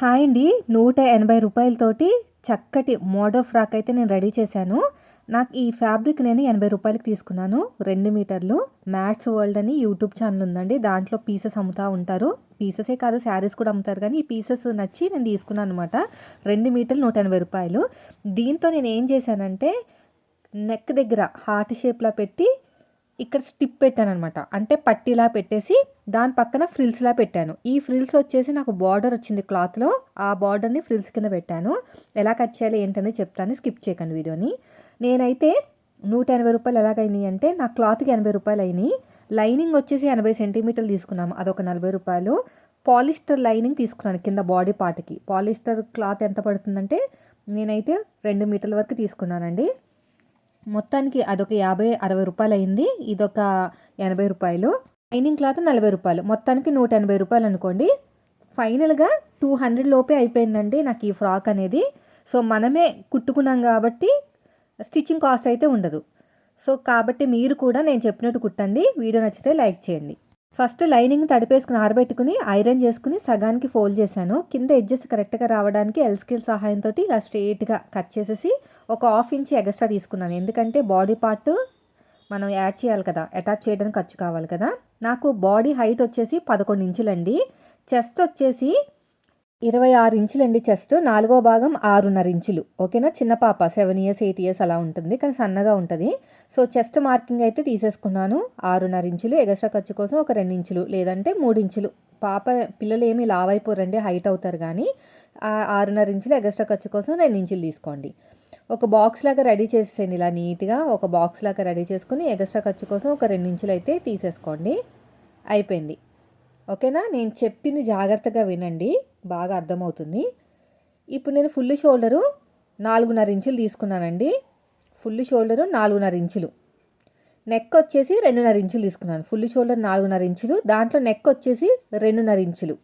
Hi అండి. నూట ఎనభై రూపాయలతోటి చక్కటి మోడో ఫ్రాక్ అయితే నేను రెడీ చేశాను. నాకు ఈ ఫ్యాబ్రిక్ నేను ఎనభై రూపాయలకి తీసుకున్నాను. రెండు మీటర్లు. మ్యాట్స్ వరల్డ్ అని యూట్యూబ్ ఛానల్ ఉందండి. దాంట్లో పీసెస్ అమ్ముతూ ఉంటారు. పీసెసే కాదు శారీస్ కూడా అమ్ముతారు. కానీ ఈ పీసెస్ నచ్చి నేను తీసుకున్నాను అనమాట రెండు మీటర్లు నూట ఎనభై రూపాయలు. దీంతో నేను ఏం చేశానంటే నెక్ దగ్గర హార్ట్ షేప్లా పెట్టి ఇక్కడ స్టిప్ పెట్టాను అనమాట అంటే పట్టీలా పెట్టేసి దాని పక్కన ఫ్రిల్స్లా పెట్టాను. ఈ ఫ్రిల్స్ వచ్చేసి నాకు బార్డర్ వచ్చింది క్లాత్లో. ఆ బార్డర్ని ఫ్రిల్స్ కింద పెట్టాను. ఎలా కట్ చేయాలి ఏంటనేది చెప్తాను. స్కిప్ చేయకండి వీడియోని. నేనైతే నూట ఎనభై రూపాయలు ఎలాగైనాయి అంటే నా క్లాత్కి ఎనభై రూపాయలు అయినాయి. లైనింగ్ వచ్చేసి ఎనభై సెంటీమీటర్లు తీసుకున్నాము. అదొక నలభై రూపాయలు. పాలిస్టర్ లైనింగ్ తీసుకున్నాను కింద బాడీ పార్ట్కి. పాలిస్టర్ క్లాత్ ఎంత పడుతుందంటే నేనైతే రెండు మీటర్ల వరకు తీసుకున్నానండి. మొత్తానికి అదొక యాభై అరవై రూపాయలు అయింది ఇదొక ఎనభై రూపాయలు. లైనింగ్ క్లాత్ నలభై రూపాయలు. మొత్తానికి నూట ఎనభై రూపాయలు అనుకోండి. ఫైనల్గా టూ హండ్రెడ్ లోపే అయిపోయిందండి నాకు ఈ ఫ్రాక్ అనేది. సో మనమే కుట్టుకున్నాం కాబట్టి స్టిచ్చింగ్ కాస్ట్ అయితే ఉండదు. సో కాబట్టి మీరు కూడా నేను చెప్పినట్టు కుట్టండి. వీడియో నచ్చితే లైక్ చేయండి. ఫస్ట్ లైనింగ్ తడిపేసుకుని ఆరబెట్టుకుని ఐరన్ చేసుకుని సగానికి ఫోల్డ్ చేశాను. కింద ఎడ్జెస్ కరెక్ట్గా రావడానికి ఎల్ స్కిల్ సహాయంతో ఇలా స్ట్రేట్గా కట్ చేసేసి ఒక హాఫ్ ఇంచ్ ఎక్స్ట్రా తీసుకున్నాను. ఎందుకంటే బాడీ పార్ట్ మనం యాడ్ చేయాలి కదా అటాచ్ చేయడానికి ఖర్చు కావాలి కదా. నాకు బాడీ హైట్ వచ్చేసి పదకొండు ఇంచులండి చెస్ట్ వచ్చేసి ఇరవై ఆరు ఇంచులండి చెస్ట్ నాలుగో భాగం ఆరున్నర ఇంచులు. ఓకేనా? చిన్న పాప సెవెన్ ఇయర్స్ ఎయిట్ ఇయర్స్ అలా ఉంటుంది కానీ సన్నగా ఉంటుంది. సో చెస్ట్ మార్కింగ్ అయితే తీసేసుకున్నాను. ఆరున్నర ఇంచులు ఎగస్ట్రా ఖర్చు కోసం ఒక రెండు ఇంచులు లేదంటే మూడు ఇంచులు. పాప పిల్లలు ఏమి లావ్ అయిపోరండి హైట్ అవుతారు కానీ ఆరున్నర ఇంచులు ఎగస్ట్రా ఖర్చు కోసం రెండు ఇంచులు తీసుకోండి. ఒక బాక్స్ లాగా రెడీ చేసేయండి ఇలా నీట్గా ఒక బాక్స్ లాగా రెడీ చేసుకుని ఎగస్ట్రా ఖర్చు కోసం ఒక రెండు ఇంచులు అయితే తీసేసుకోండి. అయిపోయింది. ఓకేనా? నేను చెప్పింది జాగ్రత్తగా వినండి. బాగా అర్థమవుతుంది. ఇప్పుడు నేను ఫుల్ షోల్డరు నాలుగున్నర ఇంచులు తీసుకున్నానండి. ఫుల్ షోల్డరు నాలుగున్నర ఇంచులు. నెక్ వచ్చేసి రెండున్నర ఇంచులు తీసుకున్నాను. ఫుల్ షోల్డర్ నాలుగున్నర ఇంచులు దాంట్లో నెక్ వచ్చేసి రెండున్నర ఇంచులు.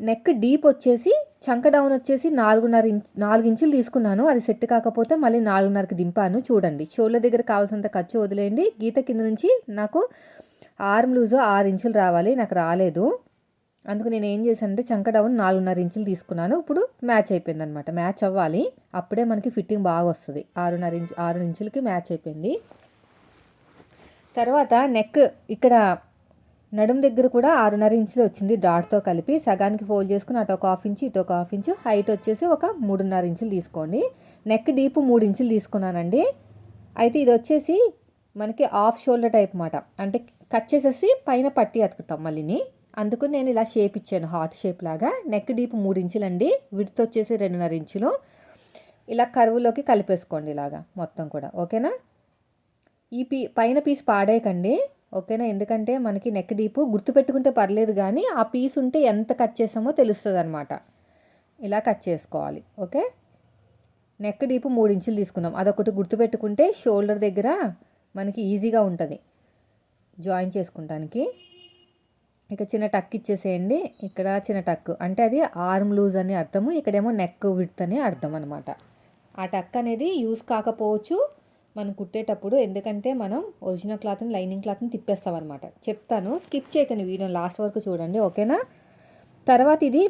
నెక్ డీప్ వచ్చేసి చంక డౌన్ వచ్చేసి నాలుగున్నర ఇంచ్ నాలుగు ఇంచులు తీసుకున్నాను. అది సెట్ కాకపోతే మళ్ళీ నాలుగున్నరకి దింపాను. చూడండి. షోల్డర్ దగ్గర కావాల్సినంత ఖర్చు వదిలేయండి. గీత కింద నుంచి నాకు ఆర్మ్ లూజ్ ఆరు ఇంచులు రావాలి నాకు రాలేదు. అందుకు నేను ఏం చేశానంటే చంక డౌన్ నాలుగున్నర ఇంచులు తీసుకున్నాను. ఇప్పుడు మ్యాచ్ అయిపోయింది అనమాట మ్యాచ్ అవ్వాలి. అప్పుడే మనకి ఫిట్టింగ్ బాగా వస్తుంది. ఆరున్నర ఇంచు ఆరు ఇంచులకి మ్యాచ్ అయిపోయింది. తర్వాత నెక్ ఇక్కడ నడుం దగ్గర కూడా ఆరున్నర ఇంచులు వచ్చింది డాట్తో కలిపి. సగానికి ఫోల్డ్ చేసుకుని అటు ఒక హాఫ్ ఇంచు ఇటు ఒక హాఫ్ ఇంచు హైట్ వచ్చేసి ఒక మూడున్నర ఇంచులు తీసుకోండి. నెక్ డీప్ మూడు ఇంచులు తీసుకున్నానండి. అయితే ఇది వచ్చేసి మనకి ఆఫ్ షోల్డర్ టైప్ మాట అంటే కట్ చేసేసి పైన పట్టి అతుకుతాం మళ్ళీని. అందుకు నేను ఇలా షేప్ ఇచ్చాను హార్ట్ షేప్ లాగా. నెక్ డీప్ మూడు ఇంచులండి విడత్ వచ్చేసి రెండున్నర ఇంచులు ఇలా కరువులోకి కలిపేసుకోండి ఇలాగా మొత్తం కూడా ఓకేనా ఈ పీ పైన పీస్ పాడేయకండి ఓకేనా ఎందుకంటే మనకి నెక్ డీపు గుర్తుపెట్టుకుంటే పర్లేదు కానీ ఆ పీస్ ఉంటే ఎంత కట్ చేసామో తెలుస్తుంది అనమాట ఇలా కట్ చేసుకోవాలి ఓకే నెక్ డీపు మూడు ఇంచులు తీసుకుందాం. అదొకటి గుర్తుపెట్టుకుంటే షోల్డర్ దగ్గర మనకి ఈజీగా ఉంటుంది. జాయిన్ చేసుకుంటానికి. ఇక చిన్న టక్ ఇచ్చేసేయండి. ఇక్కడ చిన్న టక్. అంటే అది ఆర్మ్ లూజ్ అని అర్థము ఇక్కడేమో నెక్ విడ్త్ అని అర్థం అనమాట ఆ టక్ అనేది యూస్ కాకపోవచ్చు మనం కుట్టేటప్పుడు. ఎందుకంటే మనం ఒరిజినల్ క్లాత్ని లైనింగ్ క్లాత్ని తిప్పేస్తాం అనమాట చెప్తాను స్కిప్ చేయకండి వీడియో లాస్ట్ వరకు చూడండి ఓకేనా? తర్వాత ఇది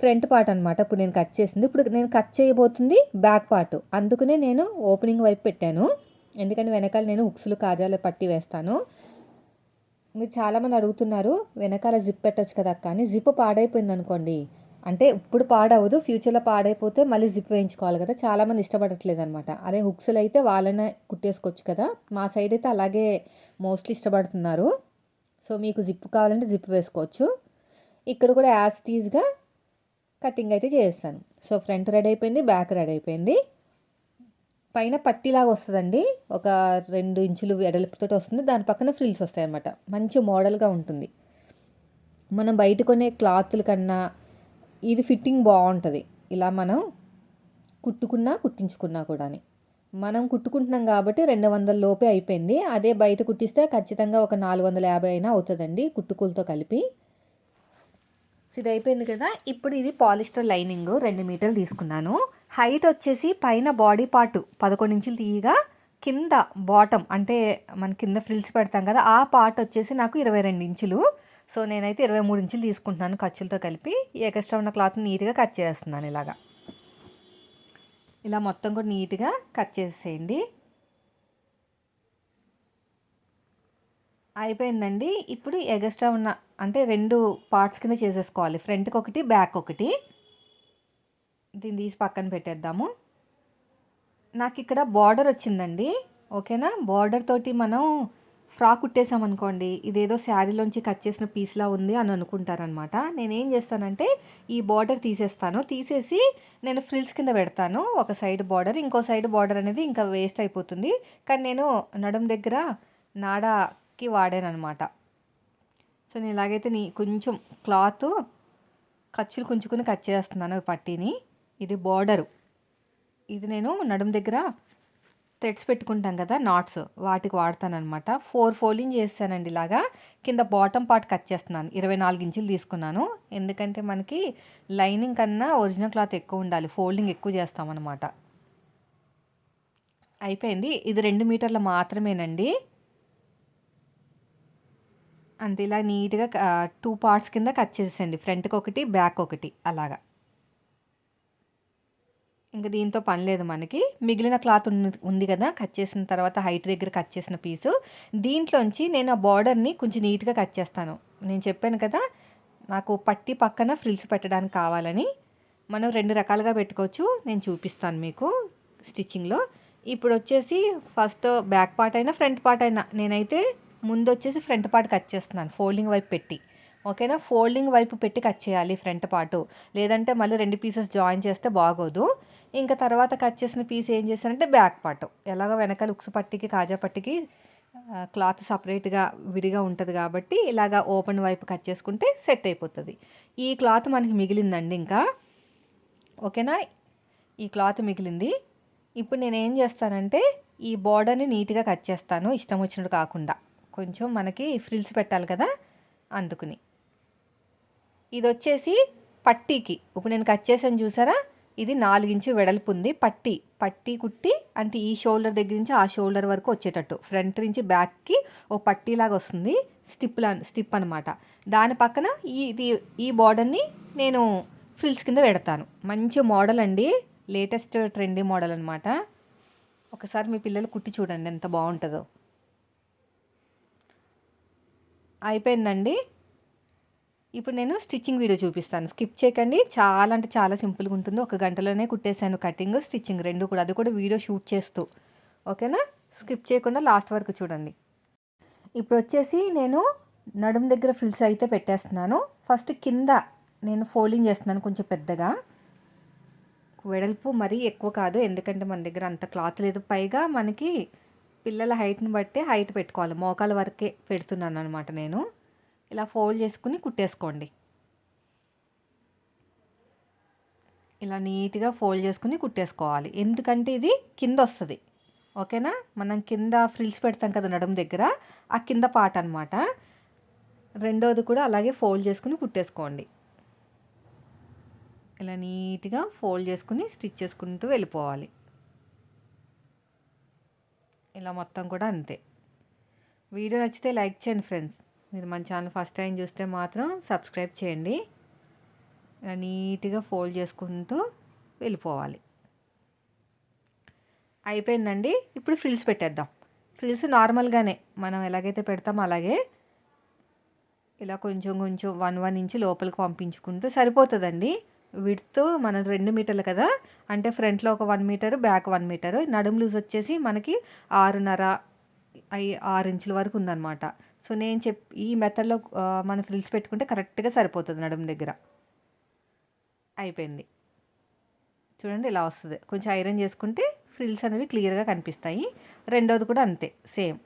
ఫ్రంట్ పార్ట్ అనమాట ఇప్పుడు నేను కట్ చేసింది. ఇప్పుడు నేను కట్ చేయబోతుంది బ్యాక్ పార్ట్. అందుకనే నేను ఓపెనింగ్ వైపు పెట్టాను. ఎందుకంటే వెనకాల నేను ఉక్సులు కాజాలు పట్టి వేస్తాను. మీరు చాలామంది అడుగుతున్నారు వెనకాల జిప్ పెట్టచ్చు కదా కానీ జిప్ పాడైపోయింది అనుకోండి అంటే ఇప్పుడు పాడవదు ఫ్యూచర్లో పాడైపోతే మళ్ళీ జిప్ వేయించుకోవాలి కదా. చాలామంది ఇష్టపడట్లేదు అనమాట అదే హుక్స్లు అయితే వాళ్ళనే కుట్టేసుకోవచ్చు కదా. మా సైడ్ అయితే అలాగే మోస్ట్లీ ఇష్టపడుతున్నారు. సో మీకు జిప్ కావాలంటే జిప్ వేసుకోవచ్చు. ఇక్కడ కూడా యాజ్ టీజ్గా కటింగ్ అయితే చేస్తాను. సో ఫ్రంట్ రెడీ అయిపోయింది బ్యాక్ రెడీ అయిపోయింది. పైన పట్టిలాగా వస్తుందండి. ఒక రెండు ఇంచులు వెడల్పుతో వస్తుంది. దాని పక్కన ఫ్రిల్స్ వస్తాయి అన్నమాట మంచి మోడల్గా ఉంటుంది. మనం బయట కొనే క్లాత్ల కన్నా ఇది ఫిట్టింగ్ బాగుంటుంది. ఇలా మనం కుట్టుకున్నా కుట్టించుకున్నా కూడా మనం కుట్టుకుంటున్నాం కాబట్టి రెండు వందల లోపే అయిపోయింది. అదే బయట కుట్టిస్తే ఖచ్చితంగా ఒక నాలుగు వందల యాభై అయినా అవుతుందండి కుట్టుకులతో కలిపి. ఇది అయిపోయింది కదా. ఇప్పుడు ఇది పాలిస్టర్ లైనింగ్ రెండు మీటర్లు తీసుకున్నాను. హైట్ వచ్చేసి పైన బాడీ పార్ట్ పదకొండు ఇంచులు తీయగా కింద బాటమ్ అంటే మన కింద ఫ్రిల్స్ పెడతాం కదా ఆ పార్ట్ వచ్చేసి నాకు ఇరవై రెండు ఇంచులు. సో నేనైతే ఇరవై మూడు ఇంచులు తీసుకుంటున్నాను ఖర్చులతో కలిపి. ఎక్స్ట్రా ఉన్న క్లాత్ నీట్గా కట్ చేస్తున్నాను ఇలాగా. ఇలా మొత్తం కూడా నీట్గా కట్ చేసేయండి. అయిపోయిందండి. ఇప్పుడు ఎగస్ట్రా ఉన్న అంటే రెండు పార్ట్స్ కింద చేసేసుకోవాలి. ఫ్రంట్కి ఒకటి బ్యాక్ ఒకటి దీన్ని తీసి పక్కన పెట్టేద్దాము. నాకు ఇక్కడ బార్డర్ వచ్చిందండి. ఓకేనా? బార్డర్ తోటి మనం ఫ్రాక్ కుట్టేసామనుకోండి ఇదేదో శారీలోంచి కట్ చేసిన పీస్లా ఉంది అని అనుకుంటారనమాట. నేనేం చేస్తానంటే ఈ బార్డర్ తీసేస్తాను. తీసేసి నేను ఫ్రిల్స్ కింద పెడతాను. ఒక సైడ్ బార్డర్ ఇంకో సైడ్ బార్డర్ అనేది ఇంకా వేస్ట్ అయిపోతుంది. కానీ నేను నడుం దగ్గర నాడ కి వాడాను అనమాట సో నేను ఇలాగైతే నీ కొంచెం క్లాత్ ఖర్చులు కుంచుకుని కట్ చేస్తున్నాను పట్టీని. ఇది బార్డరు. ఇది నేను నడుం దగ్గర థ్రెడ్స్ పెట్టుకుంటాం కదా నాట్స్ వాటికి వాడతానమాట ఫోర్ ఫోల్డింగ్ చేస్తానండి ఇలాగా. కింద బాటమ్ పార్ట్ కట్ చేస్తున్నాను. ఇరవై నాలుగు ఇంచులు తీసుకున్నాను. ఎందుకంటే మనకి లైనింగ్ కన్నా ఒరిజినల్ క్లాత్ ఎక్కువ ఉండాలి. ఫోల్డింగ్ ఎక్కువ చేస్తామన్నమాట. అయిపోయింది. ఇది రెండు మీటర్ల మాత్రమేనండి. అంతే ఇలా నీట్గా టూ పార్ట్స్ కింద కట్ చేసేయండి ఫ్రంట్కి ఒకటి బ్యాక్ ఒకటి అలాగా. ఇంకా దీంతో పని లేదు మనకి. మిగిలిన క్లాత్ ఉంది కదా కట్ చేసిన తర్వాత హైట్ దగ్గర కట్ చేసిన పీసు. దీంట్లోంచి నేను ఆ బార్డర్ని కొంచెం నీట్గా కట్ చేస్తాను. నేను చెప్పాను కదా నాకు పట్టి పక్కన ఫ్రిల్స్ పెట్టడానికి కావాలని. మనం రెండు రకాలుగా పెట్టుకోవచ్చు. నేను చూపిస్తాను మీకు స్టిచ్చింగ్లో ఇప్పుడు వచ్చేసి ఫస్ట్ బ్యాక్ పార్ట్ అయినా ఫ్రంట్ పార్ట్ అయినా నేనైతే ముందు వచ్చేసి ఫ్రంట్ పార్ట్ కట్ చేస్తున్నాను. ఫోల్డింగ్ వైపు పెట్టి. ఓకేనా? ఫోల్డింగ్ వైపు పెట్టి కట్ చేయాలి ఫ్రంట్ పార్టు. లేదంటే మళ్ళీ రెండు పీసెస్ జాయిన్ చేస్తే బాగోదు. ఇంకా తర్వాత కట్ చేసిన పీస్ ఏం చేశానంటే బ్యాక్ పార్ట్. ఎలాగో వెనకాల ఉక్సు పట్టికి కాజా పట్టికి క్లాత్ సపరేట్గా విడిగా ఉంటుంది కాబట్టి ఇలాగ ఓపెన్ వైపు కట్ చేసుకుంటే సెట్ అయిపోతుంది. ఈ క్లాత్ మనకి మిగిలిందండి ఇంకా. ఓకేనా? ఈ క్లాత్ మిగిలింది. ఇప్పుడు నేను ఏం చేస్తానంటే ఈ బోర్డర్ని నీట్గా కట్ చేస్తాను. ఇష్టం వచ్చినట్టు కాకుండా. కొంచెం మనకి ఫ్రిల్స్ పెట్టాలి కదా? అందుకుని. ఇది వచ్చేసి పట్టీకి. ఇప్పుడు నేను కట్ చేసాను చూసారా? ఇది నాలుగించు వెడల్పు ఉంది. పట్టి. పట్టి కుట్టి అంటే ఈ షోల్డర్ దగ్గర నుంచి ఆ షోల్డర్ వరకు వచ్చేటట్టు. ఫ్రంట్ నుంచి బ్యాక్కి ఓ పట్టీలాగా వస్తుంది. స్టిప్ లా స్టిప్ అనమాట దాని పక్కన ఈ ఇది ఈ బార్డర్ని నేను ఫ్రిల్స్ కింద పెడతాను. మంచి మోడల్ అండి. లేటెస్ట్ ట్రెండీ మోడల్ అనమాట ఒకసారి మీ పిల్లలు కుట్టి చూడండి ఎంత బాగుంటుందో. అయిపోయిందండి. ఇప్పుడు నేను స్టిచ్చింగ్ వీడియో చూపిస్తాను. స్కిప్ చేయకండి. చాలా అంటే చాలా సింపుల్గా ఉంటుంది. ఒక గంటలోనే కుట్టేశాను కటింగ్ స్టిచ్చింగ్ రెండు కూడా. అది కూడా వీడియో షూట్ చేస్తూ. ఓకేనా? స్కిప్ చేయకుండా లాస్ట్ వరకు చూడండి. ఇప్పుడు వచ్చేసి నేను నడుం దగ్గర ఫిల్స్ అయితే పెట్టేస్తున్నాను. ఫస్ట్ కింద నేను ఫోల్డింగ్ చేస్తున్నాను కొంచెం పెద్దగా. వెడల్పు మరీ ఎక్కువ కాదు. ఎందుకంటే మన దగ్గర అంత క్లాత్ లేదు. పైగా మనకి పిల్లల హైట్ని బట్టి హైట్ పెట్టుకోవాలి. మోకాల వరకే పెడుతున్నాను అనమాట నేను. ఇలా ఫోల్డ్ చేసుకుని కుట్టేసుకోండి. ఇలా నీట్గా ఫోల్డ్ చేసుకుని కుట్టేసుకోవాలి. ఎందుకంటే ఇది కింద వస్తుంది. ఓకేనా మనం కింద ఫ్రిల్స్ పెడతాం కదా నడుము దగ్గర. ఆ కింద పాట అనమాట రెండోది కూడా అలాగే ఫోల్డ్ చేసుకుని కుట్టేసుకోండి. ఇలా నీట్గా ఫోల్డ్ చేసుకుని స్టిచ్ చేసుకుంటూ వెళ్ళిపోవాలి. ఇలా మొత్తం కూడా అంతే. వీడియో నచ్చితే లైక్ చేయండి ఫ్రెండ్స్. మీరు మన ఛానల్ ఫస్ట్ టైం చూస్తే మాత్రం సబ్స్క్రైబ్ చేయండి. నీట్గా ఫోల్డ్ చేసుకుంటూ వెళ్ళిపోవాలి. అయిపోయిందండి. ఇప్పుడు ఫ్రిల్స్ పెట్టేద్దాం. ఫ్రిల్స్ నార్మల్గానే మనం ఎలాగైతే పెడతామో అలాగే ఇలా కొంచెం కొంచెం వన్ వన్ ఇంచ్ లోపలికి పంపించుకుంటూ సరిపోతుందండి. విడ్త్ మనం రెండు మీటర్లు కదా? అంటే ఫ్రంట్లో ఒక one metre back one metre నడుం లూజ్ వచ్చేసి మనకి ఆరున్నర ఆరు ఇంచుల వరకు ఉందన్నమాట. సో నేను చెప్ ఈ మెథడ్లో మన ఫ్రిల్స్ పెట్టుకుంటే కరెక్ట్గా సరిపోతుంది నడుము దగ్గర. అయిపోయింది. చూడండి ఇలా వస్తుంది. కొంచెం ఐరన్ చేసుకుంటే ఫ్రిల్స్ అనేవి క్లియర్గా కనిపిస్తాయి. రెండోది కూడా అంతే సేమ్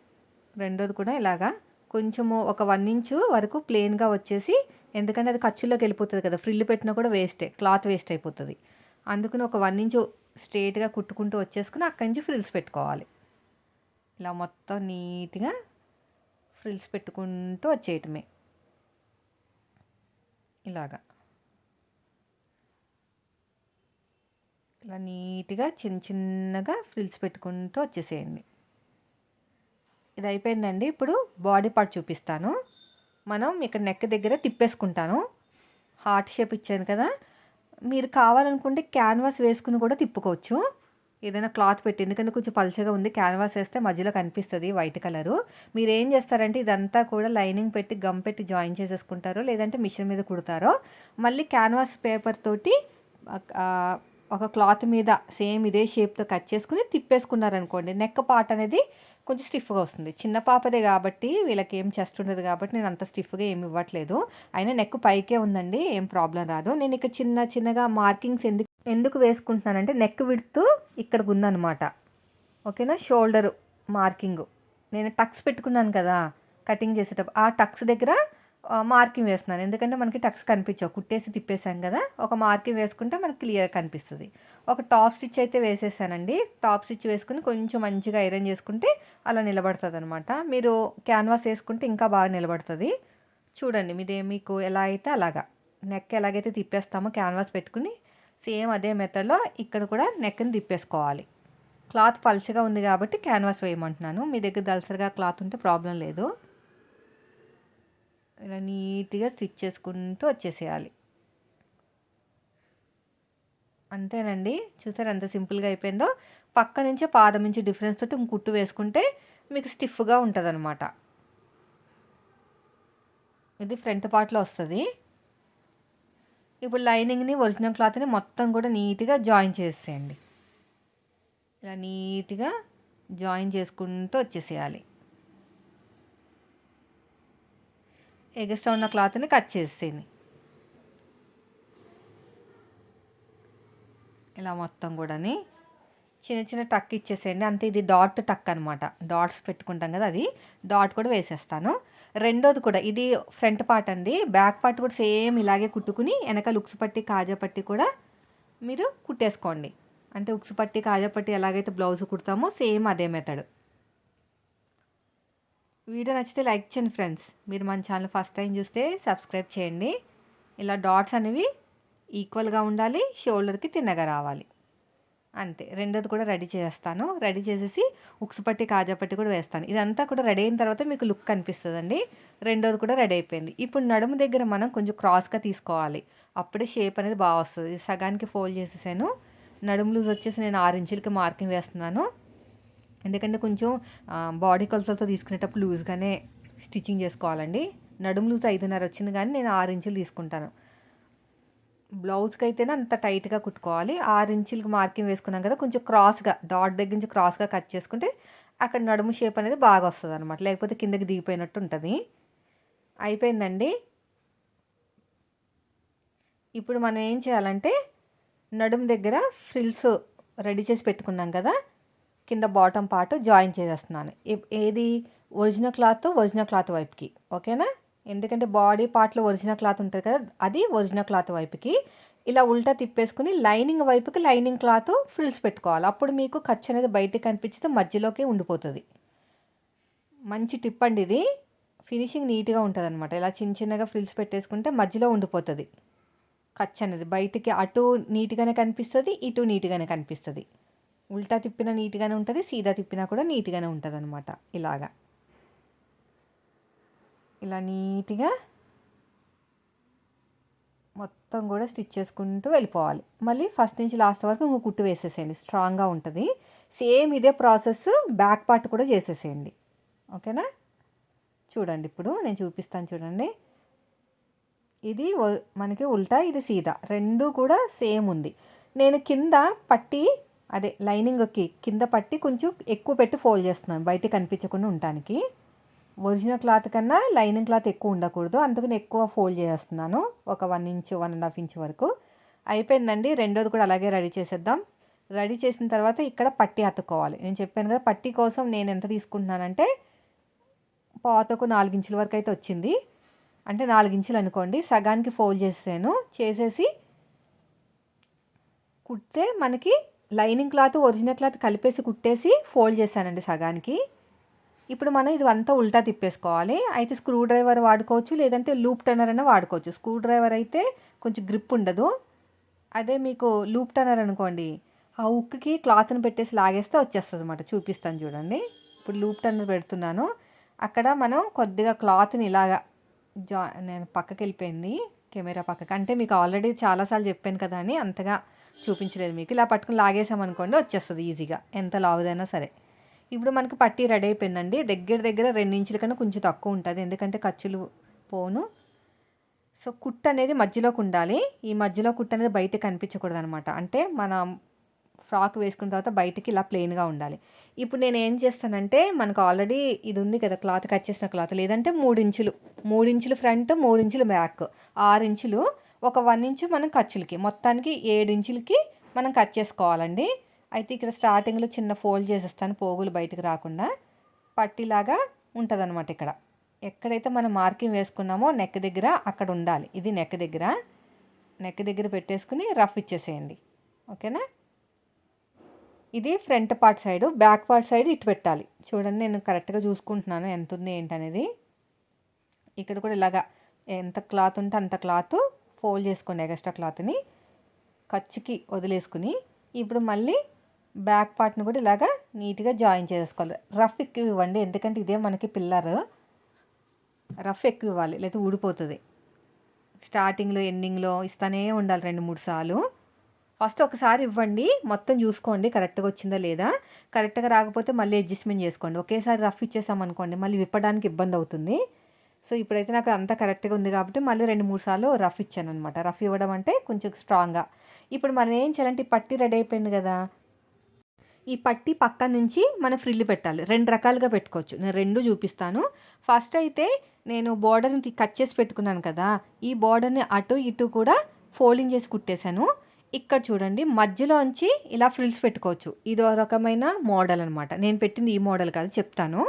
రెండోది కూడా ఇలాగా కొంచెము ఒక వన్ ఇంచు వరకు ప్లెయిన్గా వచ్చేసి ఎందుకంటే అది ఖర్చుల్లోకి వెళ్ళిపోతుంది కదా. ఫ్రిల్ పెట్టినా కూడా వేస్టే క్లాత్ వేస్ట్ అయిపోతుంది. అందుకని ఒక వన్ ఇంచు స్ట్రేట్గా కుట్టుకుంటూ వచ్చేసుకుని అక్కడి నుంచి ఫ్రిల్స్ పెట్టుకోవాలి. ఇలా మొత్తం నీట్గా ఫ్రిల్స్ పెట్టుకుంటూ వచ్చేయటమే. ఇలాగా. ఇలా నీట్గా చిన్న చిన్నగా ఫ్రిల్స్ పెట్టుకుంటూ వచ్చేసేయండి. ఇది అయిపోయిందండి. ఇప్పుడు బాడీ పార్ట్ చూపిస్తాను. మనం ఇక్కడ నెక్ దగ్గర తిప్పేసుకుంటాను. హార్ట్ షేప్ ఇచ్చాను కదా. మీరు కావాలనుకుంటే క్యాన్వాస్ వేసుకుని కూడా తిప్పుకోవచ్చు. ఏదైనా క్లాత్ పెట్టి ఎందుకంటే కొంచెం పలుచగా ఉంది క్యాన్వాస్ వేస్తే మధ్యలో కనిపిస్తుంది వైట్ కలరు మీరు ఏం చేస్తారంటే ఇదంతా కూడా లైనింగ్ పెట్టి గమ్ పెట్టి జాయిన్ చేసేసుకుంటారో లేదంటే మిషన్ మీద కుడతారో మళ్ళీ క్యాన్వాస్ పేపర్ తోటి ఒక క్లాత్ మీద సేమ్ ఇదే షేప్తో కట్ చేసుకుని తిప్పేసుకున్నారనుకోండి నెక్ పార్ట్ అనేది కొంచెం స్టిఫ్గా వస్తుంది. చిన్న పాపదే కాబట్టి వీళ్ళకి ఏం చెస్ట్ ఉండదు కాబట్టి నేను అంత స్టిఫ్గా ఏమి ఇవ్వట్లేదు. అయినా నెక్ పైకే ఉందండి ఏం ప్రాబ్లం రాదు. నేను ఇక్కడ చిన్న చిన్నగా మార్కింగ్స్ ఎందుకు ఎందుకు వేసుకుంటున్నానంటే నెక్ విడుతూ ఇక్కడ ఉందన్నమాట ఓకేనా? Shoulder marking. నేను టక్స్ పెట్టుకున్నాను కదా కటింగ్ చేసేటప్పుడు. ఆ టక్స్ దగ్గర మార్కింగ్ వేస్తున్నాను. ఎందుకంటే మనకి టక్స్ కనిపించవు. కుట్టేసి తిప్పేశాం కదా ఒక మార్కింగ్ వేసుకుంటే మనకి క్లియర్ కనిపిస్తుంది. ఒక టాప్ స్టిచ్ అయితే వేసేసానండి. టాప్ స్టిచ్ వేసుకుని కొంచెం మంచిగా ఐరన్ చేసుకుంటే అలా నిలబడుతుంది అనమాట మీరు క్యాన్వాస్ వేసుకుంటే ఇంకా బాగా నిలబడుతుంది. చూడండి మీదే మీకు ఎలా అయితే అలాగా. నెక్ ఎలాగైతే తిప్పేస్తామో క్యాన్వాస్ పెట్టుకుని సేమ్ అదే మెథడ్లో ఇక్కడ కూడా నెక్ని తిప్పేసుకోవాలి. క్లాత్ పలుచగా ఉంది కాబట్టి క్యాన్వాస్ వేయమంటున్నాను. మీ దగ్గర దల్సరిగా క్లాత్ ఉంటే ప్రాబ్లం లేదు. ఇలా నీట్గా స్టిచ్ చేసుకుంటూ వచ్చేసేయాలి. అంతేనండి? చూసారు ఎంత సింపుల్గా అయిపోయిందో? పక్క నుంచే పాదం నుంచి డిఫరెన్స్ తోటి కుట్టు వేసుకుంటే మీకు స్టిఫ్గా ఉంటుంది అనమాట ఇది ఫ్రంట్ పార్ట్లో వస్తుంది. ఇప్పుడు లైనింగ్ని ఒరిజినల్ క్లాత్ని మొత్తం కూడా నీట్గా జాయిన్ చేసేయండి. ఇలా నీట్గా జాయిన్ చేసుకుంటూ వచ్చేసేయాలి. ఎగస్ట్రా ఉన్న క్లాత్ని కట్ చేసేయండి ఇలా మొత్తం కూడాని చిన్న చిన్న టక్ ఇచ్చేసేయండి. అంతే ఇది డాట్ టక్ అనమాట డాట్స్ పెట్టుకుంటాం కదా అది. డాట్ కూడా వేసేస్తాను. రెండోది కూడా ఇది ఫ్రంట్ పార్ట్ అండి. బ్యాక్ పార్ట్ కూడా సేమ్ ఇలాగే కుట్టుకుని వెనక లుక్స్ పట్టి కాజా పట్టి కూడా మీరు కుట్టేసుకోండి. అంటే ఉక్స్ పట్టి కాజా పట్టి ఎలాగైతే బ్లౌజ్ కుడతామో సేమ్ అదే మెథడ్. వీడియో నచ్చితే లైక్ చేయండి ఫ్రెండ్స్. మీరు మన ఛానల్ ఫస్ట్ టైం చూస్తే సబ్స్క్రైబ్ చేయండి. ఇలా డాట్స్ అనేవి ఈక్వల్గా ఉండాలి షోల్డర్కి తిన్నగా రావాలి. అంతే. రెండోది కూడా రెడీ చేస్తాను రెడీ చేసేసి ఉక్స్ పట్టి కూడా వేస్తాను. ఇదంతా కూడా రెడీ అయిన తర్వాత మీకు లుక్ కనిపిస్తుందండి. రెండోది కూడా రెడీ అయిపోయింది. ఇప్పుడు నడుము దగ్గర మనం కొంచెం క్రాస్గా తీసుకోవాలి. అప్పుడే షేప్ అనేది బాగా వస్తుంది. సగానికి ఫోల్డ్ చేసేసాను. నడుము లూజ్ వచ్చేసి నేను ఆరు ఇంచులకి మార్కింగ్ వేస్తున్నాను. ఎందుకంటే కొంచెం బాడీ కొలతలతో తీసుకునేటప్పుడు లూజ్గానే స్టిచ్చింగ్ చేసుకోవాలండి. నడుము లూజ్ ఐదున్నర వచ్చింది కానీ నేను ఆరు ఇంచులు తీసుకుంటాను. బ్లౌజ్కి అయితేనే అంత టైట్గా కుట్టుకోవాలి. ఆరు ఇంచులకి మార్కింగ్ వేసుకున్నాం కదా కొంచెం క్రాస్గా డాట్ దగ్గర నుంచి క్రాస్గా కట్ చేసుకుంటే అక్కడ నడుము షేప్ అనేది బాగా వస్తుంది అనమాట లేకపోతే కిందకి దిగిపోయినట్టు ఉంటుంది. అయిపోయిందండి. ఇప్పుడు మనం ఏం చేయాలంటే నడుము దగ్గర ఫ్రిల్స్ రెడీ చేసి పెట్టుకున్నాం కదా కింద బాటమ్ పార్ట్ జాయిన్ చేసేస్తున్నాను. ఏది? ఒరిజినల్ క్లాత్ ఒరిజినల్ క్లాత్ వైపుకి. ఓకేనా? ఎందుకంటే బాడీ పార్ట్లో ఒరిజినల్ క్లాత్ ఉంటుంది కదా అది ఒరిజినల్ క్లాత్ వైపుకి. ఇలా ఉల్టా తిప్పేసుకుని లైనింగ్ వైపుకి లైనింగ్ క్లాత్ ఫ్రిల్స్ పెట్టుకోవాలి. అప్పుడు మీకు ఖర్చు అనేది బయటకు కనిపించితే మధ్యలోకి ఉండిపోతుంది. మంచి టిప్ అండి ఇది. ఫినిషింగ్ నీట్గా ఉంటుంది అనమాట ఇలా చిన్న చిన్నగా ఫ్రిల్స్ పెట్టేసుకుంటే మధ్యలో ఉండిపోతుంది. ఖర్చు అనేది బయటికి అటు నీట్గానే కనిపిస్తుంది ఇటు నీట్గానే కనిపిస్తుంది. ఉల్టా తిప్పిన నీట్గానే ఉంటుంది సీదా తిప్పినా కూడా నీట్గానే ఉంటుంది అనమాట ఇలాగా. ఇలా నీట్గా మొత్తం కూడా స్టిచ్ చేసుకుంటూ వెళ్ళిపోవాలి. మళ్ళీ ఫస్ట్ నుంచి లాస్ట్ వరకు ఇంకో కుట్టు వేసేసేయండి స్ట్రాంగ్గా ఉంటుంది. సేమ్ ఇదే ప్రాసెస్ బ్యాక్ పార్ట్ కూడా చేసేసేయండి. ఓకేనా? చూడండి ఇప్పుడు నేను చూపిస్తాను చూడండి. ఇది మనకి ఉల్టా ఇది సీదా రెండు కూడా సేమ్ ఉంది. నేను కింద పట్టి అదే లైనింగ్కి కింద పట్టి కొంచెం ఎక్కువ పెట్టి ఫోల్డ్ చేస్తున్నాను బయట కనిపించకుండా ఉండటానికి. ఒరిజినల్ క్లాత్ కన్నా లైనింగ్ క్లాత్ ఎక్కువ ఉండకూడదు అందుకని ఎక్కువ ఫోల్డ్ చేస్తున్నాను ఒక one inch one and half inch వరకు. అయిపోయిందండి రెండోది కూడా అలాగే రెడీ చేసేద్దాం. రెడీ చేసిన తర్వాత ఇక్కడ పట్టి అతుక్కోవాలి. నేను చెప్పాను కదా పట్టి కోసం నేను ఎంత తీసుకుంటున్నానంటే పాతకు నాలుగు ఇంచుల వరకు అయితే వచ్చింది. అంటే నాలుగు ఇంచులు అనుకోండి సగానికి ఫోల్డ్ చేసాను చేసేసి కుడితే మనకి లైనింగ్ క్లాత్ ఒరిజినల్ క్లాత్ కలిపేసి కుట్టేసి ఫోల్డ్ చేశానండి సగానికి. ఇప్పుడు మనం ఇది అంతా ఉల్టా తిప్పేసుకోవాలి. అయితే స్క్రూ డ్రైవర్ వాడుకోవచ్చు లేదంటే లూప్ టర్నర్ అయినా వాడుకోవచ్చు. స్క్రూ డ్రైవర్ అయితే కొంచెం గ్రిప్ ఉండదు. అదే మీకు లూప్ టర్నర్ అనుకోండి ఆ ఉక్కి క్లాత్ని పెట్టేసి లాగేస్తే వచ్చేస్తుంది అనమాట చూపిస్తాను చూడండి. ఇప్పుడు లూప్ టర్నర్ పెడుతున్నాను. అక్కడ మనం కొద్దిగా క్లాత్ని ఇలాగా జా నేను పక్కకి వెళ్ళిపోయింది కెమెరా పక్కకి. అంటే మీకు ఆల్రెడీ చాలాసార్లు చెప్పాను కదా అని అంతగా చూపించలేదు మీకు. ఇలా పట్టుకుని లాగేసామనుకోండి వచ్చేస్తుంది ఈజీగా. ఎంత లావుదైనా సరే. ఇప్పుడు మనకి పట్టి రెడీ అయిపోయిందండి. దగ్గర దగ్గర రెండు ఇంచుల కన్నా కొంచెం తక్కువ ఉంటుంది. ఎందుకంటే ఖర్చులు పోను. సో కుట్ అనేది మధ్యలోకి ఉండాలి. ఈ మధ్యలో కుట్ అనేది బయట కనిపించకూడదు అనమాట అంటే మనం ఫ్రాక్ వేసుకున్న తర్వాత బయటికి ఇలా ప్లెయిన్గా ఉండాలి. ఇప్పుడు నేను ఏం చేస్తానంటే మనకు ఆల్రెడీ ఇది ఉంది కదా క్లాత్ కట్ చేసిన క్లాత్. లేదంటే మూడు ఇంచులు. మూడు ఇంచులు ఫ్రంట్ మూడు ఇంచులు బ్యాక్. ఆరు ఇంచులు ఒక వన్ ఇంచు మనం ఖర్చులకి మొత్తానికి ఏడు ఇంచులకి మనం కట్ చేసుకోవాలండి. అయితే ఇక్కడ స్టార్టింగ్లో చిన్న ఫోల్డ్ చేసేస్తాను పోగులు బయటకు రాకుండా. పట్టిలాగా ఉంటుందన్నమాట ఇక్కడ. ఎక్కడైతే మనం మార్కింగ్ వేసుకున్నామో నెక్ దగ్గర అక్కడ ఉండాలి. ఇది నెక్ దగ్గర. నెక్ దగ్గర పెట్టేసుకుని రఫ్ ఇచ్చేసేయండి. ఓకేనా? ఇది front part side back part side ఇటు పెట్టాలి. చూడండి నేను కరెక్ట్గా చూసుకుంటున్నాను. ఎంత ఉంది ఏంటనేది. ఇక్కడ కూడా ఇలాగా ఎంత క్లాత్ ఉంటే అంత క్లాత్ ఫోల్డ్ చేసుకోండి ఎగస్ట్రా క్లాత్ని ఖర్చుకి వదిలేసుకుని ఇప్పుడు మళ్ళీ బ్యాక్ పార్ట్ని కూడా ఇలాగా నీట్గా జాయిన్ చేసుకోవాలి. రఫ్ ఎక్కువ ఇవ్వండి. ఎందుకంటే ఇదే మనకి పిల్లర్. రఫ్ ఎక్కువ ఇవ్వాలి. లేకపోతే ఊడిపోతుంది. స్టార్టింగ్లో ఎండింగ్లో ఇస్తానే ఉండాలి రెండు మూడు సార్లు. ఫస్ట్ ఒకసారి ఇవ్వండి. మొత్తం చూసుకోండి. కరెక్ట్గా వచ్చిందా లేదా? కరెక్ట్గా రాకపోతే మళ్ళీ అడ్జస్ట్మెంట్ చేసుకోండి. ఒకేసారి రఫ్ ఇచ్చేసామనుకోండి మళ్ళీ విప్పడానికి ఇబ్బంది అవుతుంది. సో ఇప్పుడైతే నాకు అంతా కరెక్ట్గా ఉంది కాబట్టి మళ్ళీ రెండు మూడు సార్లు రఫ్ ఇచ్చాను అనమాట రఫ్ ఇవ్వడం అంటే కొంచెం స్ట్రాంగ్గా. ఇప్పుడు మనం ఏం చేయాలంటే ఈ పట్టి రెడీ అయిపోయింది కదా. ఈ పట్టి పక్క నుంచి మనం ఫ్రిల్లు పెట్టాలి. రెండు రకాలుగా పెట్టుకోవచ్చు. నేను రెండు చూపిస్తాను. ఫస్ట్ అయితే నేను బార్డర్ని కట్ చేసి పెట్టుకున్నాను కదా. ఈ బార్డర్ని అటు ఇటు కూడా ఫోల్డింగ్ చేసి కుట్టేశాను. ఇక్కడ చూడండి మధ్యలోంచి ఇలా ఫ్రిల్స్ పెట్టుకోవచ్చు. ఇది ఒక రకమైన మోడల్ అనమాట నేను పెట్టింది ఈ మోడల్ కాదు చెప్తాను.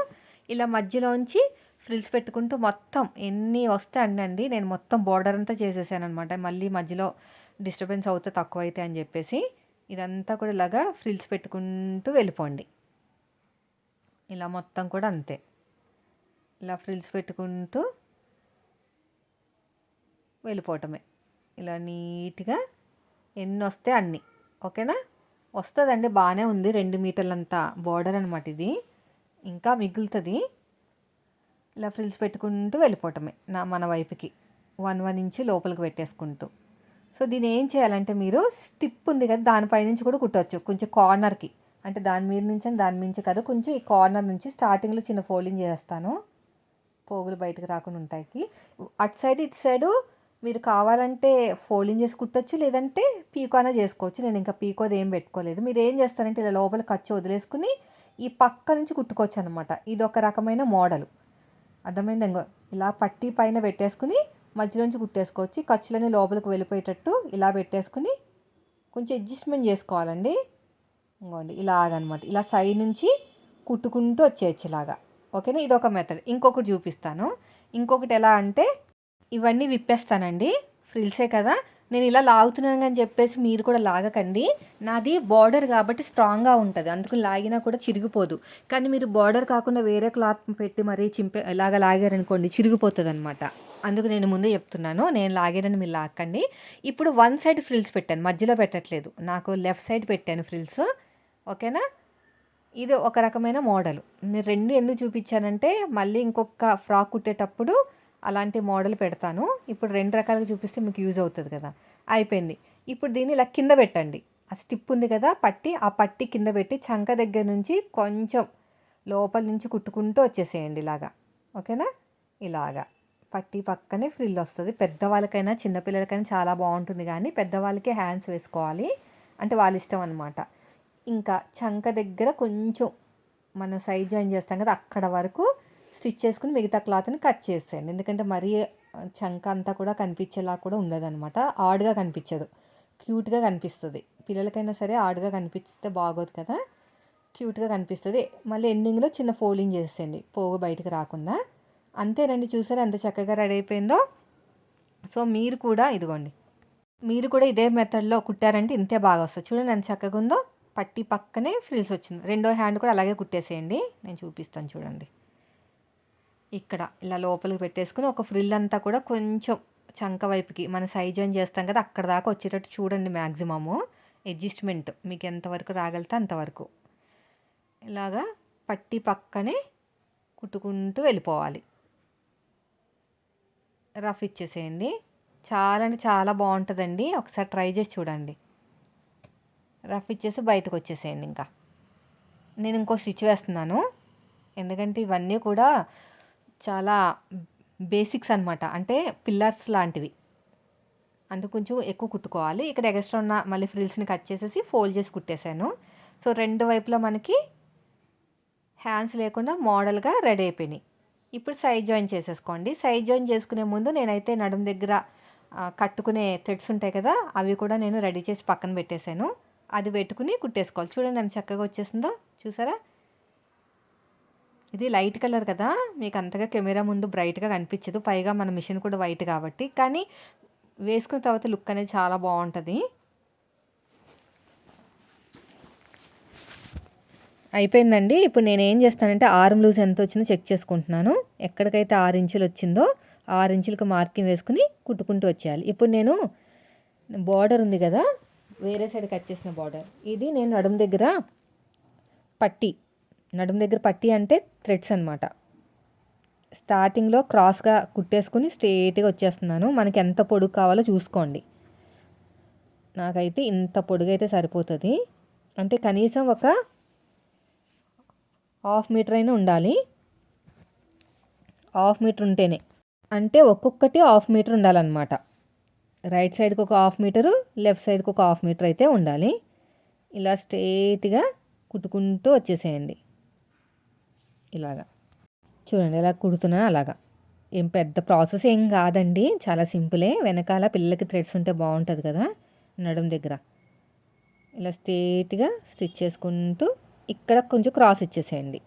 ఇలా మధ్యలోంచి ఫ్రిల్స్ పెట్టుకుంటూ మొత్తం ఎన్ని వస్తే అండి. నేను మొత్తం బార్డర్ అంతా చేసేసాను అనమాట మళ్ళీ మధ్యలో డిస్టర్బెన్స్ అవుతే తక్కువ అయితే అని చెప్పేసి ఇదంతా కూడా ఇలాగా ఫ్రిల్స్ పెట్టుకుంటూ వెళ్ళిపోండి. ఇలా మొత్తం కూడా అంతే. ఇలా ఫ్రిల్స్ పెట్టుకుంటూ వెళ్ళిపోవటమే. ఇలా నీట్గా ఎన్ని వస్తే అన్ని. ఓకేనా? వస్తుందండి బాగానే ఉంది. రెండు మీటర్లంతా బార్డర్ అనమాట ఇది. ఇంకా మిగులుతుంది. ఇలా ఫ్రిల్స్ పెట్టుకుంటూ వెళ్ళిపోవటమే నా మన వైపుకి. వన్ వన్ ఇంచ్ లోపలికి పెట్టేసుకుంటూ. సో దీన్ని ఏం చేయాలంటే మీరు స్టిప్ ఉంది కదా దానిపై నుంచి కూడా కుట్టవచ్చు కొంచెం కార్నర్కి అంటే దాని మీద నుంచి దాని నుంచి కదా కొంచెం ఈ కార్నర్ నుంచి స్టార్టింగ్లో చిన్న ఫోల్డింగ్ చేస్తాను. పోగులు బయటకు రాకుండా ఉంటాయి అటు సైడ్ ఇటు సైడు మీరు కావాలంటే ఫోల్డింగ్ చేసి కుట్టచ్చు లేదంటే పీకోనా చేసుకోవచ్చు. నేను ఇంకా పీకోది ఏం పెట్టుకోలేదు. మీరు ఏం చేస్తారంటే ఇలా లోపల ఖర్చు వదిలేసుకుని ఈ పక్క నుంచి కుట్టుకోవచ్చు అనమాట ఇది ఒక రకమైన మోడల్. అర్థమైంది ఇంకో. ఇలా పట్టి పైన పెట్టేసుకుని మధ్యలోంచి కుట్టేసుకోవచ్చు. ఖర్చులని లోపలికి వెళ్ళిపోయేటట్టు ఇలా పెట్టేసుకుని కొంచెం అడ్జస్ట్మెంట్ చేసుకోవాలండి. ఇంకోండి ఇలాగనమాట. ఇలా సైడ్ నుంచి కుట్టుకుంటూ వచ్చేయచ్చు ఇలాగా. ఓకేనా? ఇది ఒక మెథడ్. ఇంకొకటి చూపిస్తాను. ఇంకొకటి ఎలా అంటే ఇవన్నీ విప్పేస్తానండి. ఫ్రిల్సే కదా. నేను ఇలా లాగుతున్నాను అని చెప్పేసి మీరు కూడా లాగకండి. నాది బార్డర్ కాబట్టి స్ట్రాంగ్గా ఉంటుంది. అందుకు లాగినా కూడా చిరిగిపోదు. కానీ మీరు బార్డర్ కాకుండా వేరే క్లాత్ పెట్టి మరీ చింపే ఇలాగ లాగారనుకోండి చిరిగిపోతుంది అనమాట అందుకు నేను ముందే చెప్తున్నాను. నేను లాగానని మీరు లాక్కండి ఇప్పుడు వన్ సైడ్ ఫ్రిల్స్ పెట్టాను. మధ్యలో పెట్టట్లేదు. నాకు లెఫ్ట్ సైడ్ పెట్టాను ఫ్రిల్స్ ఓకేనా? ఇది ఒక రకమైన మోడల్. నేను రెండు ఎందుకు చూపించానంటే మళ్ళీ ఇంకొక ఫ్రాక్ కుట్టేటప్పుడు అలాంటి మోడల్ పెడతాను. ఇప్పుడు రెండు రకాలుగా చూపిస్తే మీకు యూజ్ అవుతుంది కదా. అయిపోయింది. ఇప్పుడు దీన్ని ఇలా కింద పెట్టండి. ఆ స్టిప్ ఉంది కదా పట్టి ఆ పట్టి కింద పెట్టి చంక దగ్గర నుంచి కొంచెం లోపల నుంచి కుట్టుకుంటూ వచ్చేసేయండి ఇలాగా. ఓకేనా? ఇలాగా. పట్టి పక్కనే ఫ్రిల్ వస్తుంది. పెద్దవాళ్ళకైనా చిన్నపిల్లలకైనా చాలా బాగుంటుంది కానీ పెద్దవాళ్ళకి హ్యాండ్స్ వేసుకోవాలి. అంటే వాళ్ళ ఇష్టం అనమాట ఇంకా చంక దగ్గర కొంచెం మనం సైజ్ జాయిన్ చేస్తాం కదా అక్కడ వరకు స్టిచ్ చేసుకుని మిగతా క్లాత్ని కట్ చేసేయండి. ఎందుకంటే మరీ చంక అంతా కూడా కనిపించేలా కూడా ఉండదన్నమాట. ఆడ్గా కనిపించదు. క్యూట్గా కనిపిస్తుంది. పిల్లలకైనా సరే ఆడ్గా కనిపిస్తే బాగోదు కదా. క్యూట్గా కనిపిస్తుంది. మళ్ళీ ఎండింగ్లో చిన్న ఫోల్డింగ్ చేసేయండి. పోగు బయటకు రాకుండా. అంతేనండి. చూసారా ఎంత చక్కగా రెడీ అయిపోయిందో. సో మీరు కూడా ఇదిగోండి. మీరు కూడా ఇదే మెథడ్లో కుట్టారంటే ఇంతే బాగా వస్తుంది. చూడండి ఎంత చక్కగా ఉందో పట్టి పక్కనే ఫ్రిల్స్ వచ్చింది. రెండో హ్యాండ్ కూడా అలాగే కుట్టేసేయండి. నేను చూపిస్తాను చూడండి. ఇక్కడ ఇలా లోపలికి పెట్టేసుకుని ఒక ఫ్రిల్ అంతా కూడా కొంచెం చంక వైపుకి మన సైజ్ అని చేస్తాం కదా అక్కడ దాకా వచ్చేటట్టు చూడండి మ్యాక్సిమము అడ్జస్ట్మెంట్ మీకు ఎంతవరకు రాగలితే అంతవరకు ఇలాగా పట్టి పక్కనే కుట్టుకుంటూ వెళ్ళిపోవాలి. రఫ్ ఇచ్చేసేయండి. చాలా అంటే చాలా బాగుంటుందండి. ఒకసారి ట్రై చేసి చూడండి. రఫ్ ఇచ్చేసి బయటకు వచ్చేసేయండి ఇంకా. నేను ఇంకో స్టిచ్ వేస్తున్నాను. ఎందుకంటే ఇవన్నీ కూడా చాలా బేసిక్స్ అనమాట అంటే పిల్లర్స్ లాంటివి. అందు కొంచెం ఎక్కువ కుట్టుకోవాలి. ఇక్కడ ఎగస్ట్రా ఉన్న మళ్ళీ ఫ్రిల్స్ని కట్ చేసేసి ఫోల్డ్ చేసి కుట్టేశాను. సో రెండు వైపులా మనకి హ్యాండ్స్ లేకుండా మోడల్గా రెడీ అయిపోయినాయి. ఇప్పుడు సైడ్ జాయిన్ చేసేసుకోండి. సైడ్ జాయిన్ చేసుకునే ముందు నేనైతే నడుం దగ్గర కట్టుకునే థ్రెడ్స్ ఉంటాయి కదా అవి కూడా నేను రెడీ చేసి పక్కన పెట్టేశాను. అది పెట్టుకుని కుట్టేసుకోవాలి. చూడండి ఎంత చక్కగా వచ్చేసిందో. చూసారా? ఇది లైట్ కలర్ కదా మీకు అంతగా కెమెరా ముందు బ్రైట్గా కనిపించదు. పైగా మన మిషన్ కూడా వైట్ కాబట్టి. కానీ వేసుకున్న తర్వాత లుక్ అనేది చాలా బాగుంటుంది. అయిపోయిందండి. ఇప్పుడు నేను ఏం చేస్తానంటే ఆర్మ్ లూజ్ ఎంత వచ్చిందో చెక్ చేసుకుంటున్నాను. ఎక్కడికైతే ఆరు ఇంచులు వచ్చిందో ఆరు ఇంచులకు మార్కింగ్ వేసుకుని కుట్టుకుంటూ వచ్చేయాలి. ఇప్పుడు నేను బార్డర్ ఉంది కదా వేరే సైడ్ కట్ చేసిన బార్డర్. ఇది నేను నడుము దగ్గర పట్టి నడుము దగ్గర పట్టి అంటే థ్రెడ్స్ అనమాట స్టార్టింగ్లో క్రాస్గా కుట్టేసుకుని స్ట్రేట్గా వచ్చేస్తున్నాను. మనకి ఎంత పొడుగు కావాలో చూసుకోండి. నాకైతే ఇంత పొడుగైతే సరిపోతుంది. అంటే కనీసం ఒక హాఫ్ మీటర్ అయినా ఉండాలి. హాఫ్ మీటర్ ఉంటేనే. అంటే ఒక్కొక్కటి హాఫ్ మీటర్ ఉండాలన్నమాట. రైట్ సైడ్కి ఒక హాఫ్ మీటరు లెఫ్ట్ సైడ్కి ఒక హాఫ్ మీటర్ అయితే ఉండాలి. ఇలా స్ట్రేట్గా కుట్టుకుంటూ వచ్చేసేయండి. ఇలాగా. చూడండి ఇలా కుడుతున్నాను అలాగా. ఏం పెద్ద ప్రాసెస్ ఏం కాదండి. చాలా సింపులే. వెనకాల పిల్లలకి థ్రెడ్స్ ఉంటే బాగుంటుంది కదా నడుం దగ్గర. ఇలా స్ట్రేట్గా స్టిచ్ చేసుకుంటూ ఇక్కడ కొంచెం క్రాస్ ఇచ్చేసేయండి.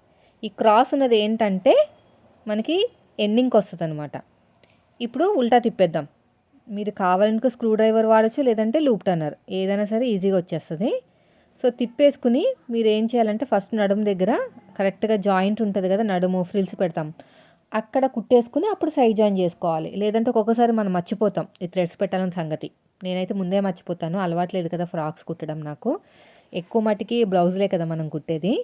ఈ క్రాస్ ఉన్నది ఏంటంటే మనకి ఎండింగ్కి వస్తుంది అనమాట ఇప్పుడు ఉల్టా తిప్పేద్దాం. మీరు కావాలనుకో స్క్రూ డ్రైవర్ వాడచ్చు లేదంటే లూప్ టర్నర్. ఏదైనా సరే ఈజీగా వచ్చేస్తుంది. సో తిప్పేసుకుని మీరు ఏం చేయాలంటే ఫస్ట్ నడుము దగ్గర కరెక్ట్గా జాయింట్ ఉంటుంది కదా నడుము ఫ్రిల్స్ పెడతాం. అక్కడ కుట్టేసుకుని అప్పుడు సైడ్ జాయిన్ చేసుకోవాలి. లేదంటే ఒక్కొక్కసారి మనం మర్చిపోతాం. ఈ థ్రెడ్స్ పెట్టాలని సంగతి. నేనైతే ముందే మర్చిపోతాను. అలవాట్లేదు కదా ఫ్రాక్స్ కుట్టడం నాకు. ఎక్కువ మటుకి బ్లౌజులే కదా మనం కుట్టేది.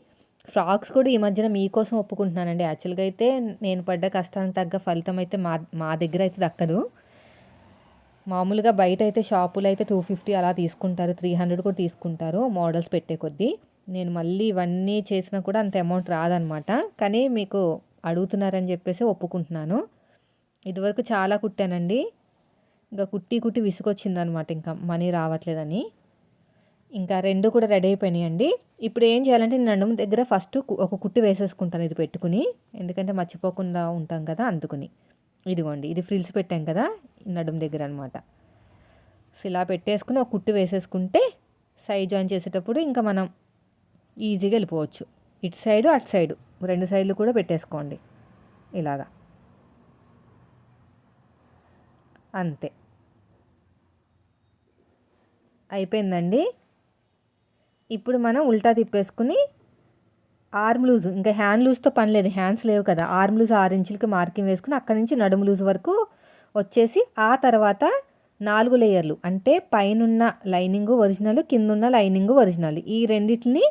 ఫ్రాక్స్ కూడా ఈ మధ్యన మీకోసం ఒప్పుకుంటున్నానండి. యాక్చువల్గా అయితే నేను పడ్డ కష్టానికి తగ్గ ఫలితం అయితే మా మా దగ్గర అయితే దక్కదు. మామూలుగా బయట అయితే షాపులు అయితే టూ ఫిఫ్టీ అలా తీసుకుంటారు త్రీ హండ్రెడ్ కూడా తీసుకుంటారు మోడల్స్ పెట్టే కొద్దీ. నేను మళ్ళీ ఇవన్నీ చేసినా కూడా అంత అమౌంట్ రాదనమాట. కానీ మీకు అడుగుతున్నారని చెప్పేసి ఒప్పుకుంటున్నాను. ఇదివరకు చాలా కుట్టానండి. ఇంకా కుట్టి కుట్టి విసుకొచ్చిందనమాట ఇంకా మనీ రావట్లేదని. ఇంకా రెండు కూడా రెడీ అయిపోయినాయండి. ఇప్పుడు ఏం చేయాలంటే నేను నడుము దగ్గర ఫస్ట్ ఒక కుట్టి వేసేసుకుంటాను ఇది పెట్టుకుని. ఎందుకంటే మర్చిపోకుండా ఉంటాం కదా అందుకుని. ఇదిగోండి ఇది ఫ్రిల్స్ పెట్టాం కదా నడుము దగ్గర అనమాట సో ఇలా పెట్టేసుకుని ఒక కుట్టు వేసేసుకుంటే సైడ్ జాయిన్ చేసేటప్పుడు ఇంకా మనం ఈజీగా వెళ్ళిపోవచ్చు. ఇటు సైడు అటు సైడు రెండు సైడ్లు కూడా పెట్టేసుకోండి ఇలాగా. అంతే. అయిపోయిందండి. ఇప్పుడు మనం ఉల్టా తిప్పేసుకుని ఆర్మ్ లూజ్ ఇంకా హ్యాండ్ లూజ్తో పని లేదు హ్యాండ్స్ లేవు కదా. ఆర్మ్ లూజ్ ఆరు ఇంచులకి మార్కింగ్ వేసుకుని అక్కడి నుంచి నడుము లూజ్ వరకు వచ్చేసి ఆ తర్వాత నాలుగు లేయర్లు అంటే పైనున్న లైనింగ్ ఒరిజినల్ కిందున్న లైనింగ్ ఒరిజినల్. ఈ రెండింటిని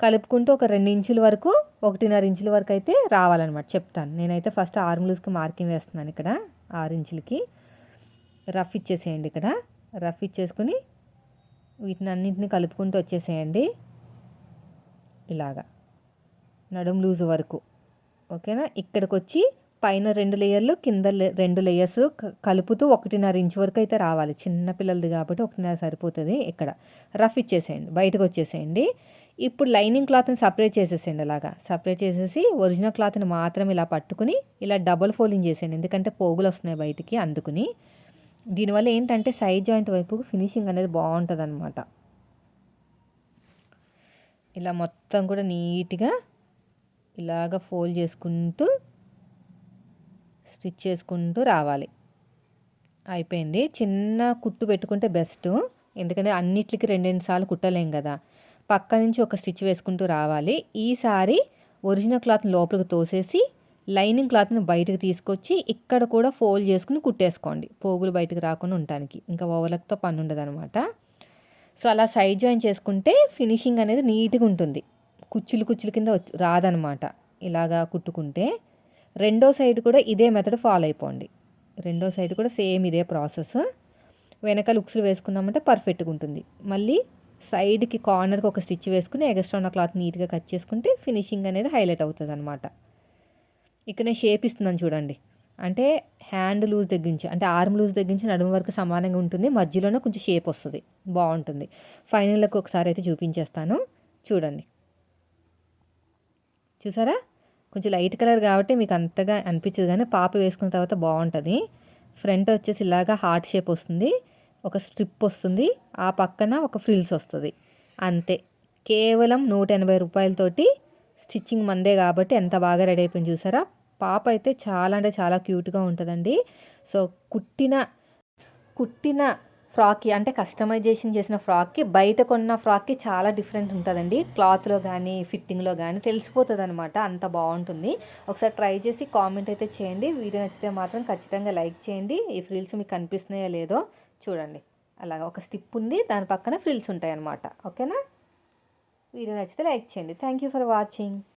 కలుపుకుంటూ ఒక రెండు ఇంచుల వరకు ఒకటిన్నర ఇంచుల వరకు అయితే రావాలన్నమాట. చెప్తాను. నేనైతే ఫస్ట్ ఆర్మ్ లూజ్కి మార్కింగ్ వేస్తున్నాను ఇక్కడ ఆరు ఇంచులకి. రఫ్ ఇచ్చేసేయండి ఇక్కడ. రఫ్ ఇచ్చేసుకుని వీటిని అన్నింటిని కలుపుకుంటూ వచ్చేసేయండి. ఇలాగా. నడుం లూజ్ వరకు. ఓకేనా? ఇక్కడికి వచ్చి పైన రెండు లేయర్లు కింద రెండు లేయర్స్ కలుపుతూ ఒకటిన్నర ఇంచు వరకు అయితే రావాలి. చిన్న పిల్లలది కాబట్టి ఒకటిన్నర సరిపోతుంది ఇక్కడ. రఫ్ ఇచ్చేసేయండి. బయటకు వచ్చేసేయండి ఇప్పుడు లైనింగ్ క్లాత్ని సపరేట్ చేసేసేయండి అలాగా. సపరేట్ చేసేసి ఒరిజినల్ క్లాత్ని మాత్రం ఇలా పట్టుకుని ఇలా డబుల్ ఫోల్డింగ్ చేసేయండి. ఎందుకంటే పోగులు వస్తున్నాయి బయటికి అందుకుని. దీనివల్ల ఏంటంటే సైడ్ జాయింట్ వైపు ఫినిషింగ్ అనేది బాగుంటుంది అనమాట ఇలా మొత్తం కూడా నీట్గా ఇలాగ ఫోల్డ్ చేసుకుంటూ స్టిచ్ చేసుకుంటూ రావాలి. అయిపోయింది. చిన్న కుట్టు పెట్టుకుంటే బెస్ట్. ఎందుకంటే అన్నిటికి రెండు రెండు సార్లు కుట్టలేం కదా. పక్క నుంచి ఒక స్టిచ్ వేసుకుంటూ రావాలి. ఈసారి ఒరిజినల్ క్లాత్ని లోపలికి తోసేసి లైనింగ్ క్లాత్ని బయటకు తీసుకొచ్చి ఇక్కడ కూడా ఫోల్డ్ చేసుకుని కుట్టేసుకోండి. పోగులు బయటకు రాకుండా ఉండటానికి. ఇంకా ఓవర్లక్తో పని ఉండదు అనమాట సో అలా సైడ్ జాయిన్ చేసుకుంటే ఫినిషింగ్ అనేది నీట్గా ఉంటుంది. కుచ్చులు కుచ్చులు కింద రాదనమాట. ఇలాగా కుట్టుకుంటే రెండో సైడ్ కూడా ఇదే మెథడ్ ఫాలో అయిపోండి. రెండో సైడ్ కూడా సేమ్ ఇదే ప్రాసెస్. వెనక లుక్స్లు వేసుకున్నామంటే పర్ఫెక్ట్గా ఉంటుంది. మళ్ళీ సైడ్కి కార్నర్కి ఒక స్టిచ్ వేసుకుని ఎగస్ట్రా ఉన్న క్లాత్ నీట్గా కట్ చేసుకుంటే ఫినిషింగ్ అనేది హైలైట్ అవుతుంది అనమాట ఇక్కడ నేను షేప్ ఇస్తున్నాను చూడండి. అంటే హ్యాండ్ లూజ్ దగ్గర నుంచి అంటే ఆర్మ్ లూజ్ దగ్గర నుంచి నడుము వరకు సమానంగా ఉంటుంది. మధ్యలోనే కొంచెం షేప్ వస్తుంది. బాగుంటుంది. ఫైనల్కి ఒకసారి అయితే చూపించేస్తాను. చూడండి. చూసారా? కొంచెం లైట్ కలర్ కాబట్టి మీకు అంతగా అనిపించదు కానీ పాప వేసుకున్న తర్వాత బాగుంటుంది. ఫ్రంట్ వచ్చేసి ఇలాగా హార్ట్ షేప్ వస్తుంది. ఒక స్ట్రిప్ వస్తుంది. ఆ పక్కన ఒక ఫ్రిల్స్ వస్తుంది. అంతే. కేవలం నూట ఎనభై రూపాయలతోటి స్టిచ్చింగ్ మందే కాబట్టి ఎంత బాగా రెడీ అయిపోయింది చూసారా? పాప అయితే చాలా అంటే చాలా క్యూట్గా ఉంటుందండి. సో కుట్టిన కుట్టిన ఫ్రాక్కి అంటే కస్టమైజేషన్ చేసిన ఫ్రాక్కి బయట కొన్న ఫ్రాక్కి చాలా డిఫరెంట్ ఉంటుందండి. క్లాత్లో కానీ ఫిట్టింగ్లో కానీ తెలిసిపోతుంది అనమాట అంత బాగుంటుంది. ఒకసారి ట్రై చేసి కామెంట్ అయితే చేయండి. వీడియో నచ్చితే మాత్రం ఖచ్చితంగా లైక్ చేయండి. ఈ ఫ్రిల్స్ మీకు కనిపిస్తున్నాయో లేదో చూడండి. అలాగా ఒక స్టిప్ ఉంది. దాని పక్కన ఫ్రిల్స్ ఉంటాయి అనమాట ఓకేనా? వీడియో నచ్చితే లైక్ చేయండి. Thank you for watching.